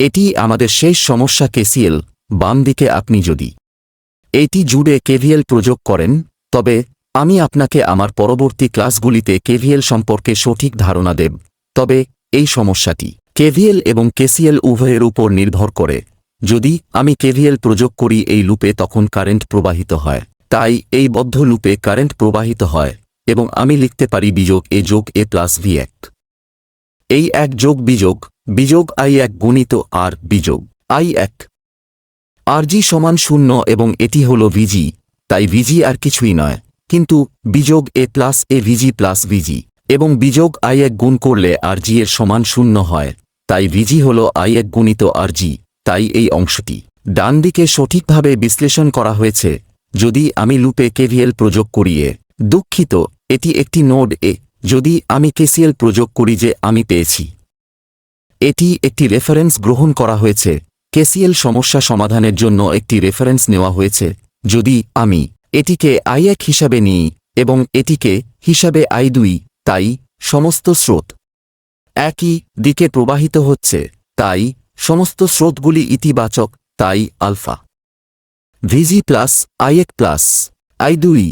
এটি আমাদের শেষ সমস্যা কেসিএল, বাম দিকে আপনি যদি এটি জুড়ে কেভিএল প্রয়োগ করেন, তবে আমি আপনাকে আমার পরবর্তী ক্লাসগুলিতে কেভিএল সম্পর্কে সঠিক ধারণা দেব। তবে এই সমস্যাটি কেভিএল এবং কেসিএল উভয়ের উপর নির্ভর করে। যদি আমি কেভিএল প্রয়োগ করি এই লুপে তখন কারেন্ট প্রবাহিত হয়। তাই এই বদ্ধ লুপে কারেন্ট প্রবাহিত হয় এবং আমি লিখতে পারি বিযোগ এ যোগ এ প্লাস ভি এক। এই এক যোগ বিযোগ বিযোগ আই এক গুণিত আর বিযোগ, আই এক। আরজি সমান শূন্য এবং এটি হল ভিজি তাই ভিজি আর কিছুই নয়, কিন্তু বিযোগ এ প্লাস এ ভিজি প্লাস ভিজি এবং বিযোগ আই এক গুণ করলে আরজি এর সমান শূন্য হয়, তাই ভিজি হল আই এক গুণিত আরজি তাই এই অংশটি। ডান দিকে সঠিকভাবে বিশ্লেষণ করা হয়েছে, যদি আমি লুপে কেভিএল প্রয়োগ করিয়ে, দুঃখিত, এটি একটি নোড এ যদি আমি কেসিএল প্রয়োগ করি যে আমি পেয়েছি। এটি একটি রেফারেন্স গ্রহণ করা হয়েছে। কেসিএল সমস্যা সমাধানের জন্য একটি রেফারেন্স নেওয়া হয়েছে। যদি আমি এটিকে আই এক হিসাবে নিই এবং এটিকে হিসাবে আই দুই, তাই সমস্ত স্রোত একই দিকে প্রবাহিত হচ্ছে। তাই সমস্ত স্রোতগুলি ইতিবাচক, তাই আলফা। ভিজি প্লাস আই এক প্লাস আই দুই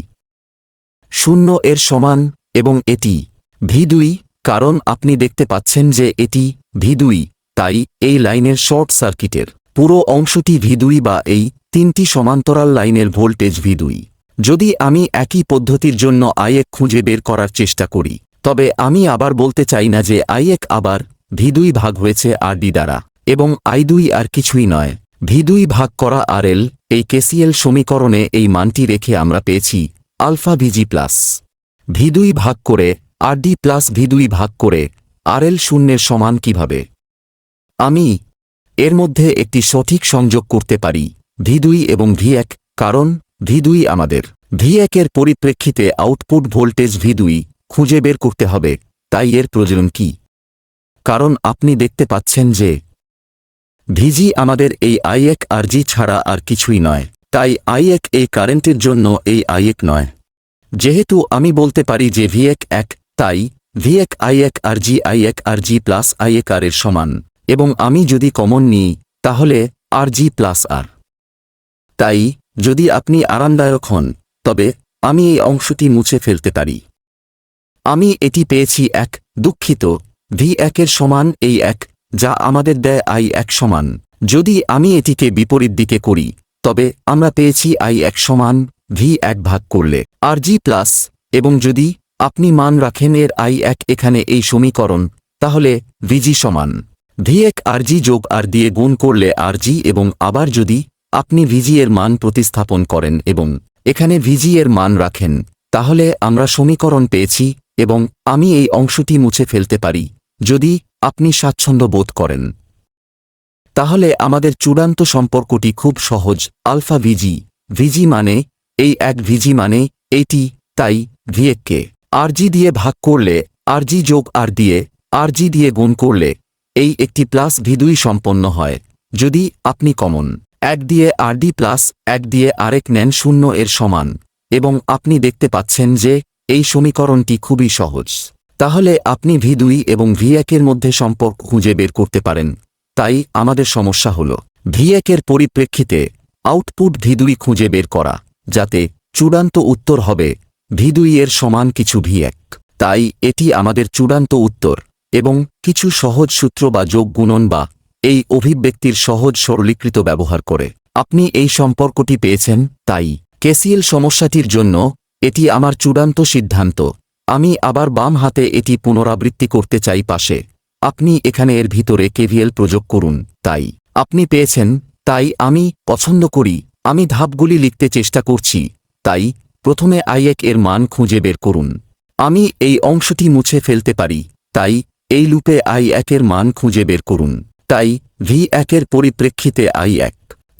শূন্য এর সমান এবং এটি ভি দুই, কারণ আপনি দেখতে পাচ্ছেন যে এটি ভি দুই, তাই এই লাইনের শর্ট সার্কিটের পুরো অংশটি ভি দুই বা এই তিনটি সমান্তরাল লাইনের ভোল্টেজ ভি দুই। যদি আমি একই পদ্ধতির জন্য আইএক খুঁজে বের করার চেষ্টা করি, তবে আমি আবার বলতে চাই না যে আইএক আবার ভি দুই ভাগ হয়েছে আর ডি দ্বারা, এবং আই দুই আর কিছুই নয়। ভি দুই ভাগ করা আর এল, এই কেসিএল সমীকরণে এই মানটি রেখে আমরা পেয়েছি আলফা ভিজি প্লাস। ভি দুই ভাগ করে আর ডি প্লাস ভি দুই ভাগ করে আর এল শূন্যের সমান কীভাবে? আমি এর মধ্যে একটি সঠিক সংযোগ করতে পারি ভি দুই এবং ভি এক, কারণ ভি দুই আমাদের। ভি একের পরিপ্রেক্ষিতে আউটপুট ভোল্টেজ ভি দুই খুঁজে বের করতে হবে, তাই এর প্রয়োজন কি? কারণ আপনি দেখতে পাচ্ছেন যে ভিজি আমাদের এই আইএক আর জি ছাড়া আর কিছুই নয়, তাই আইএক এই কারেন্টের জন্য এই আইএক নয়। যেহেতু আমি বলতে পারি যে ভি এক এক তাই ভি এক আই এক আর জি আই এক আর জি প্লাস আইএক আর এর সমান, এবং আমি যদি কমন নিই, তাহলে আর জি প্লাস আর। তাই, যদি আপনি আরামদায়ক হন, তবে আমি এই অংশটি মুছে ফেলতে পারি। আমি এটি পেয়েছি এক, দুঃখিত ভি একের সমান এই এক, যা আমাদের দেয় আই এক সমান। যদি আমি এটিকে বিপরীত দিকে করি, তবে আমরা পেয়েছি আই এক সমান ভি এক ভাগ করলে আর জি প্লাস। এবং যদি আপনি মান রাখেন এর আই এক এখানে এই সমীকরণ, তাহলে ভিজি সমান। ভি এক আর জি যোগ আর দিয়ে গুণ করলে আর জি এবং আবার যদি আপনি ভিজি এর মান প্রতিস্থাপন করেন এবং এখানে ভিজি এর মান রাখেন, তাহলে আমরা সমীকরণ পেয়েছি এবং আমি এই অংশটি মুছে ফেলতে পারি, যদি আপনি স্বাচ্ছন্দ্য বোধ করেন। তাহলে আমাদের চূড়ান্ত সম্পর্কটি খুব সহজ, আলফা ভিজি ভিজি মানে এই এক ভিজি মানে এইটি তাই ভিএককে আরজি দিয়ে ভাগ করলে, আরজি যোগ আর দিয়ে, আরজি দিয়ে গুণ করলে, এই একটি প্লাস ভিদুই সম্পন্ন হয়, যদি আপনি কমন। এক দিয়ে আরডি প্লাস, এক দিয়ে আরেক নেন শূন্য এর সমান, এবং আপনি দেখতে পাচ্ছেন যে, এই সমীকরণটি খুবই সহজ। তাহলে আপনি ভি দুই এবং ভি একের মধ্যে সম্পর্ক খুঁজে বের করতে পারেন, তাই আমাদের সমস্যা হল। ভি একের পরিপ্রেক্ষিতে, আউটপুট ভি দুই খুঁজে বের করা। যাতে চূড়ান্ত উত্তর হবে ভি এর সমান কিছু ভি এক তাই এটি আমাদের চূড়ান্ত উত্তর এবং কিছু সহজ সূত্র বা যোগ গুণন বা এই অভিব্যক্তির সহজ সরলীকৃত ব্যবহার করে। আপনি এই সম্পর্কটি পেয়েছেন, তাই কেসিএল সমস্যাটির জন্য এটি আমার চূড়ান্ত সিদ্ধান্ত। আমি আবার বাম হাতে এটি পুনরাবৃত্তি করতে চাই পাশে। আপনি এখানে এর ভিতরে কেভিএল প্রয়োগ করুন, তাই আপনি পেয়েছেন, তাই আমি পছন্দ করি। আমি ধাপগুলি লিখতে চেষ্টা করছি, তাই প্রথমে আইএক এর মান খুঁজে বের করুন। আমি এই অংশটি মুছে ফেলতে পারি, তাই এই লুপে আই একের মান খুঁজে বের করুন। তাই ভি একের পরিপ্রেক্ষিতে আই এক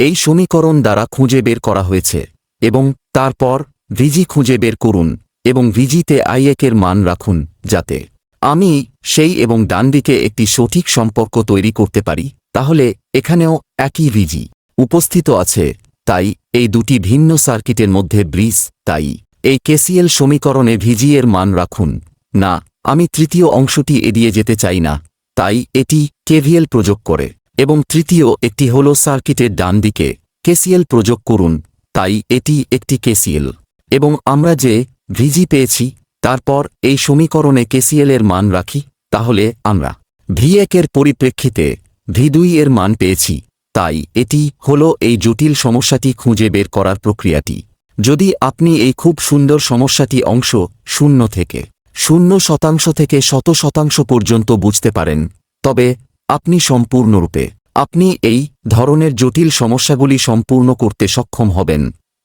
এই সমীকরণ দ্বারা খুঁজে বের করা হয়েছে এবং তারপর ভিজি খুঁজে বের করুন এবং ভিজিতে আই একের মান রাখুন, যাতে আমি সেই এবং ডানদিকে একটি সঠিক সম্পর্ক তৈরি করতে পারি। তাহলে এখানেও একই ভিজি উপস্থিত আছে। তাই, এই দুটি ভিন্ন সার্কিটের মধ্যে ব্রিজ, তাই। এই কেসিএল সমীকরণে ভিজি এর মান রাখুন। না, আমি তৃতীয় অংশটি এড়িয়ে যেতে চাই না। তাই, এটি কেভিএল প্রযোগ করে। এবং তৃতীয় একটি হল সার্কিটের ডান দিকে। কেসিএল প্রযোগ করুন। তাই, এটি একটি কেসিএল। এবং আমরা যে ভিজি পেয়েছি, তারপর এই সমীকরণে কেসিএল এর মান রাখি, তাহলে আমরা ভি এর পরিপ্রেক্ষিতে ভি দুই এর মান পেয়েছি। তাই এটি হল এই জটিল সমস্যাটি খুঁজে বের করার প্রক্রিয়াটি। যদি আপনি এই খুব সুন্দর সমস্যাটি অংশ শূন্য থেকে, শূন্য শতাংশ থেকে শত শতাংশ পর্যন্ত বুঝতে পারেন, তবে আপনি সম্পূর্ণরূপে, আপনি এই ধরনের জটিল সমস্যাগুলি সম্পূর্ণ করতে সক্ষম হবেন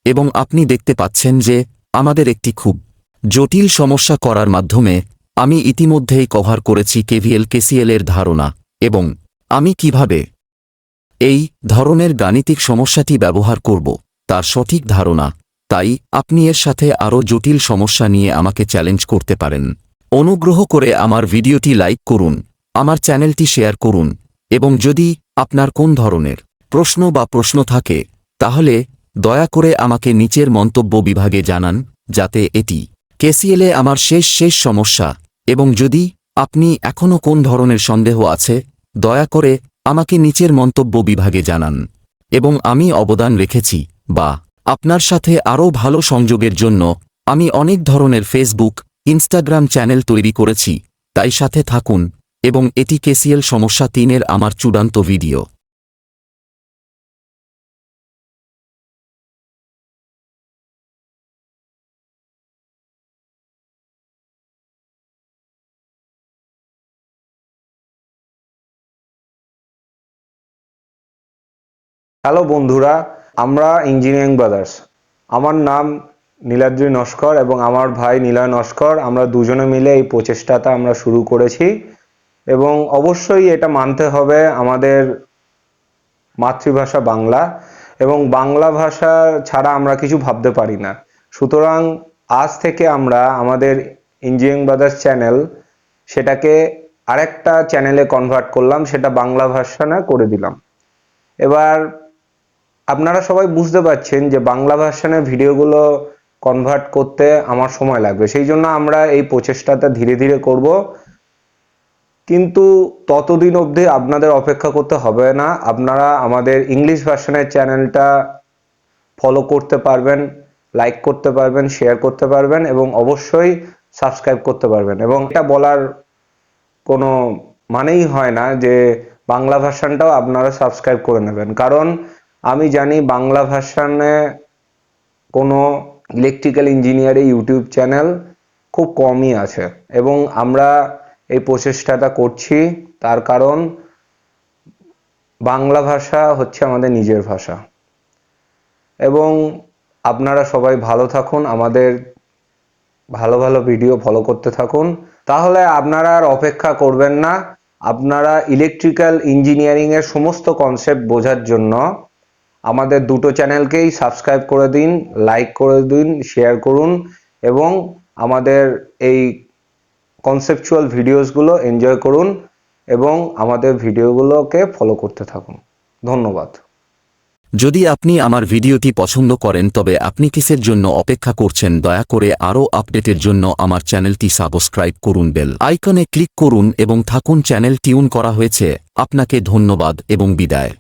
এবং আপনি দেখতে পাচ্ছেন যে আমাদের একটি খুব জটিল সমস্যা করার মাধ্যমে আমি ইতিমধ্যেই কভার করেছি কেভিএল, কেসিএল এর ধারণা এবং আমি কীভাবে এই ধরনের গাণিতিক সমস্যাটি ব্যবহার করব। তার সঠিক ধারণা, তাই আপনি এর সাথে আরও জটিল সমস্যা নিয়ে আমাকে চ্যালেঞ্জ করতে পারেন। অনুগ্রহ করে আমার ভিডিওটি লাইক করুন, আমার চ্যানেলটি শেয়ার করুন, এবং যদি আপনার কোন ধরনের প্রশ্ন বা প্রশ্ন থাকে, তাহলে দয়া করে আমাকে নিচের মন্তব্য বিভাগে জানান, যাতে এটি কেসিএলে আমার শেষ শেষ সমস্যা, এবং যদি আপনি এখনও কোন ধরনের সন্দেহ আছে, দয়া করে আমাকে নিচের মন্তব্য বিভাগে জানান, এবং আমি অবদান রেখেছি, বা আপনার সাথে আরও ভালো সংযোগের জন্য আমি অনেক ধরনের ফেসবুক ইনস্টাগ্রাম চ্যানেল তৈরি করেছি, তাই সাথে থাকুন, এবং এটি কেসিএল সমস্যা তিনের আমার চূড়ান্ত ভিডিও হ্যালো বন্ধুরা, আমরা ইঞ্জিনিয়ারিং ব্রাদার্স আমার নাম নীলাদ্রি নস্কর এবং আমার ভাই নিলয় নস্কর। আমরা দুজনে মিলে এই প্রচেষ্টাটা আমরা শুরু করেছি এবং অবশ্যই এটা মানতে হবে আমাদের মাতৃভাষা বাংলা এবং বাংলা ভাষা ছাড়া আমরা কিছু ভাবতে পারি না। সুতরাং আজ থেকে আমরা আমাদের ইঞ্জিনিয়ারিং ব্রাদার্স চ্যানেল সেটাকে আরেকটা চ্যানেলে কনভার্ট করলাম, সেটা বাংলা ভাষা না করে দিলাম। এবার আপনারা সবাই বুঝতে পারছেন যে বাংলা ভার্সানের ভিডিওগুলো কনভার্ট করতে আমার সময় লাগবে। সেই জন্য আমরা এই প্রচেষ্টাটা ধীরে ধীরে করব। কিন্তু ততদিন অবধি আপনাদের অপেক্ষা করতে হবে না। আপনারা আমাদের ইংলিশ ভার্সনের চ্যানেলটা ফলো করতে পারবেন লাইক করতে পারবেন শেয়ার করতে পারবেন এবং অবশ্যই সাবস্ক্রাইব করতে পারবেন। এবং এটা বলার কোনো মানেই হয় না যে বাংলা ভার্সানটাও আপনারা সাবস্ক্রাইব করে নেবেন। কারণ আমি জানি বাংলা ভার্সানে কোনো ইলেকট্রিক্যাল ইঞ্জিনিয়ারিং ইউটিউব চ্যানেল খুব কমই আছে এবং আমরা এই প্রচেষ্টাটা করছি। তার কারণ বাংলা ভাষা হচ্ছে আমাদের নিজের ভাষা। এবং আপনারা সবাই ভালো থাকুন, আমাদের ভালো ভালো ভিডিও ফলো করতে থাকুন। তাহলে আপনারা আর অপেক্ষা করবেন না। আপনারা ইলেকট্রিক্যাল ইঞ্জিনিয়ারিংয়ের সমস্ত কনসেপ্ট বোঝার জন্য আমাদের দুটো চ্যানেলকেই সাবস্ক্রাইব করে দিন লাইক করে দিন শেয়ার করুন এবং আমাদের এই কনসেপচুয়াল ভিডিওসগুলো এনজয় করুন এবং আমাদের ভিডিওগুলোকে ফলো করতে থাকুন। ধন্যবাদ। যদি আপনি আমার ভিডিওটি পছন্দ করেন তবে আপনি কিসের জন্য অপেক্ষা করছেন দয়া করে আরও আপডেটের জন্য আমার চ্যানেলটি সাবস্ক্রাইব করুন বেল আইকনে ক্লিক করুন এবং থাকুন চ্যানেল টিউন করা হয়েছে। আপনাকে ধন্যবাদ এবং বিদায়।